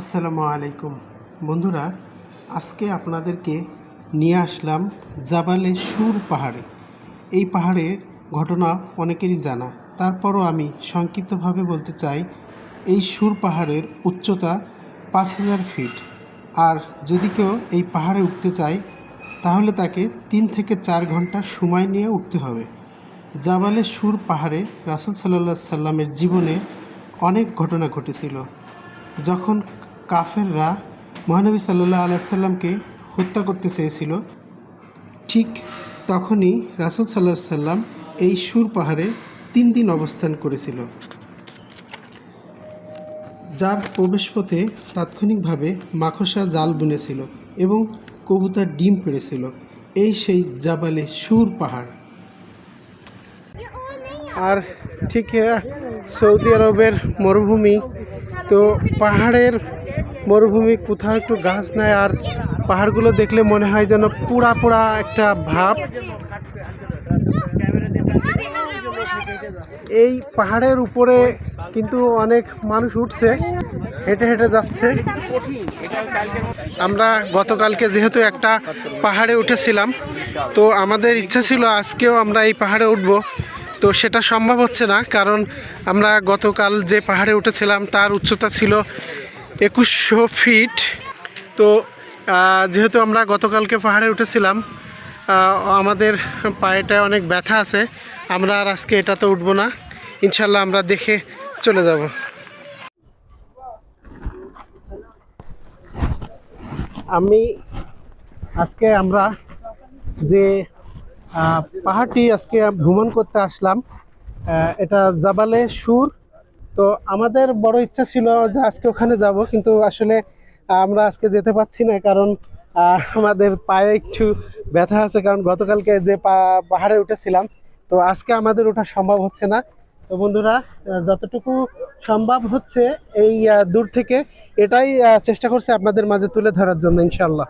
আসসালামু আলাইকুম। বন্ধুরা, আজকে আপনাদেরকে নিয়ে আসলাম জাবালে সুর পাহাড়ে। এই পাহাড়ের ঘটনা অনেকেরই জানা। তারপরও আমি সংক্ষিপ্তভাবে বলতে চাই, এই সুর পাহাড়ের উচ্চতা পাঁচ হাজার ফিট। আর যদি কেউ এই পাহাড়ে উঠতে চায়, তাহলে তাকে তিন থেকে চার ঘণ্টা সময় নিয়ে উঠতে হবে। জাবালে সুর পাহাড়ে রাসুল সাল্লাহ সাল্লামের জীবনে অনেক ঘটনা ঘটেছিল। যখন কাফেররা মহানবী সাল্লাহ আলাইসাল্লামকে হত্যা করতে চেয়েছিল, ঠিক তখনই রাসুল সাল্লাহ সাল্লাম এই সুর পাহাড়ে তিন দিন অবস্থান করেছিল, যার প্রবেশপথে তাৎক্ষণিকভাবে মাকড়সা জাল বুনেছিল এবং কবুতার ডিম পেড়েছিল। এই সেই জাবালে সুর পাহাড়। আর ঠিক সৌদি আরবের মরুভূমি তো পাহাড়ের মরুভূমি, কোথাও একটু গাছ নাই, আর পাহাড়গুলো দেখলে মনে হয় যেন পুরা পুরা একটা ভাব। এই পাহাড়ের উপরে কিন্তু অনেক মানুষ উঠছে, হেঁটে হেঁটে যাচ্ছে। আমরা গতকালকে যেহেতু একটা পাহাড়ে উঠেছিলাম, তো আমাদের ইচ্ছা ছিল আজকেও আমরা এই পাহাড়ে উঠব। তো সেটা সম্ভব হচ্ছে না, কারণ আমরা গতকাল যে পাহাড়ে উঠেছিলাম তার উচ্চতা ছিল একুশশো ফিট। তো যেহেতু আমরা গতকালকে পাহাড়ে উঠেছিলাম আমাদের পায়েটা অনেক ব্যথা আছে, আমরা আর আজকে এটাতে উঠবো না। ইনশাল্লাহ আমরা দেখে চলে যাব। আমি আজকে আমরা যে পাহাড়টি আজকে ভ্রমণ করতে আসলাম। এটা জাবালে সুর। তো আমাদের বড় ইচ্ছা ছিল যে আজকে ওখানে যাব, কিন্তু আসলে আমরা আজকে যেতে পারছি না, কারণ আমাদের পায়ে একটু ব্যথা আছে, কারণ গতকালকে যে পাহাড়ে উঠেছিলাম, তো আজকে আমাদের ওঠা সম্ভব হচ্ছে না। তো বন্ধুরা যতটুকু সম্ভব হচ্ছে এই দূর থেকে, এটাই চেষ্টা করছে আপনাদের মাঝে তুলে ধরার জন্য ইনশাল্লাহ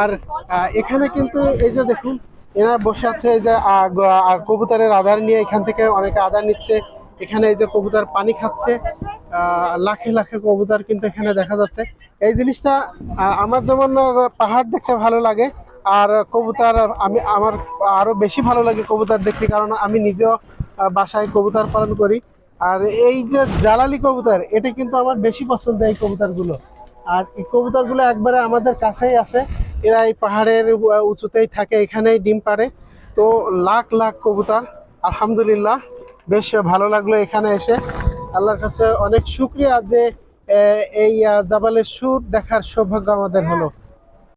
আর এখানে কিন্তু এই যে দেখুন, এরা বসে আছে এই যে কবুতরের আধার নিয়ে, এখান থেকে অনেকে আধার নিচ্ছে। এখানে এই যে কবুতর পানি খাচ্ছে লাখে লাখে কবুতর কিন্তু এখানে দেখা যাচ্ছে। এই জিনিসটা আমার যেমন পাহাড় দেখতে ভালো লাগে, আর কবুতর, আমি, আমার আরও বেশি ভালো লাগে কবুতর দেখতে, কারণ আমি নিজেও বাসায় কবুতর পালন করি। আর এই যে জালালি কবুতর, এটা কিন্তু আমার বেশি পছন্দ এই কবুতরগুলো। আর এই কবুতরগুলো একবারে আমাদের কাছেই আছে। এরা এই পাহাড়ের উঁচুতেই থাকে, এখানেই ডিম পারে তো লাখ লাখ কবুতর, আলহামদুলিল্লাহ, বেশ ভালো লাগল এখানে এসে। আল্লাহর কাছে অনেক শুক্রিয়া যে এই জাবালের সুর দেখার সৌভাগ্য আমাদের হলো।